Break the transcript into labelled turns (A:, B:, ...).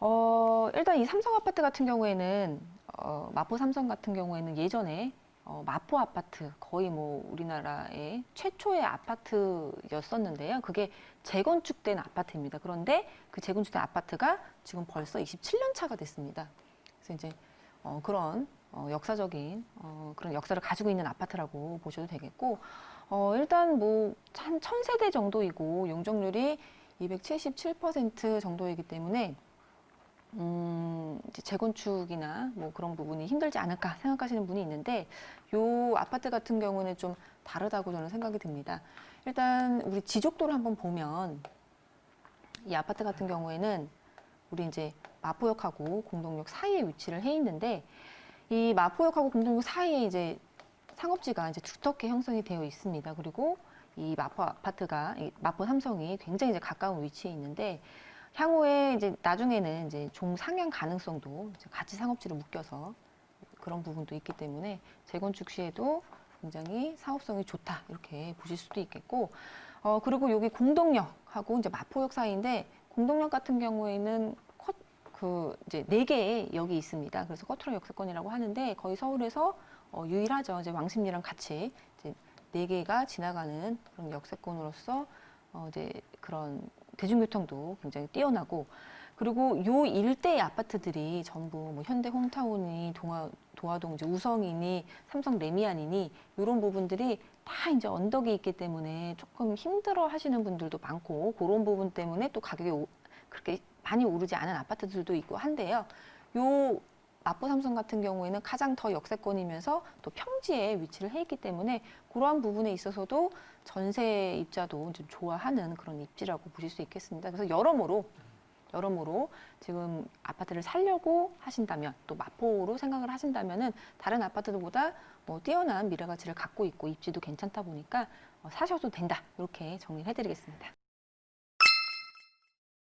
A: 어, 일단 이 삼성 아파트 같은 경우에는 어, 마포 삼성 같은 경우에는 예전에 어, 마포 아파트 거의 뭐 우리나라의 최초의 아파트였었는데요. 그게 재건축된 아파트입니다. 그런데 그 재건축된 아파트가 지금 벌써 27년 차가 됐습니다. 그래서 이제 어, 그런 어, 역사적인 어, 그런 역사를 가지고 있는 아파트라고 보셔도 되겠고 어, 일단 뭐한 천세대 정도이고 용적률이 277% 정도이기 때문에 음, 이제 재건축이나 뭐 그런 부분이 힘들지 않을까 생각하시는 분이 있는데 요 아파트 같은 경우는 좀 다르다고 저는 생각이 듭니다. 일단 우리 지적도를 한번 보면 이 아파트 같은 경우에는 우리 이제 마포역하고 공동역 사이에 위치를 해 있는데 이 마포역하고 공동역 사이에 이제 상업지가 이제 두텁게 형성이 되어 있습니다. 그리고 이 마포 아파트가 이 마포 삼성이 굉장히 이제 가까운 위치에 있는데 향후에 이제 나중에는 이제 종 상향 가능성도 이제 같이 상업지를 묶여서 그런 부분도 있기 때문에 재건축 시에도 굉장히 사업성이 좋다 이렇게 보실 수도 있겠고 어 그리고 여기 공동역하고 이제 마포역 사이인데 공동역 같은 경우에는 컷, 그 이제 네 개의 역이 있습니다. 그래서 커트로 역세권이라고 하는데 거의 서울에서 어 유일하죠. 이제 왕십리랑 같이 이제 네 개가 지나가는 그런 역세권으로서 어 이제 그런 대중교통도 굉장히 뛰어나고 그리고 요 일대의 아파트들이 전부 뭐 현대 홈타운이 동아 도화동 이제 우성이니 삼성 레미안이니 이런 부분들이 다 이제 언덕이 있기 때문에 조금 힘들어 하시는 분들도 많고 그런 부분 때문에 또 가격이 오- 그렇게 많이 오르지 않은 아파트들도 있고 한데요. 요 마포 삼성 같은 경우에는 가장 더 역세권이면서 또 평지에 위치를 해 있기 때문에 그러한 부분에 있어서도 전세 입자도 좀 좋아하는 그런 입지라고 보실 수 있겠습니다. 그래서 여러모로 여러모로 지금 아파트를 살려고 하신다면 또 마포로 생각을 하신다면은 다른 아파트들보다 뭐 뛰어난 미래 가치를 갖고 있고 입지도 괜찮다 보니까 어, 사셔도 된다 이렇게 정리를 해드리겠습니다.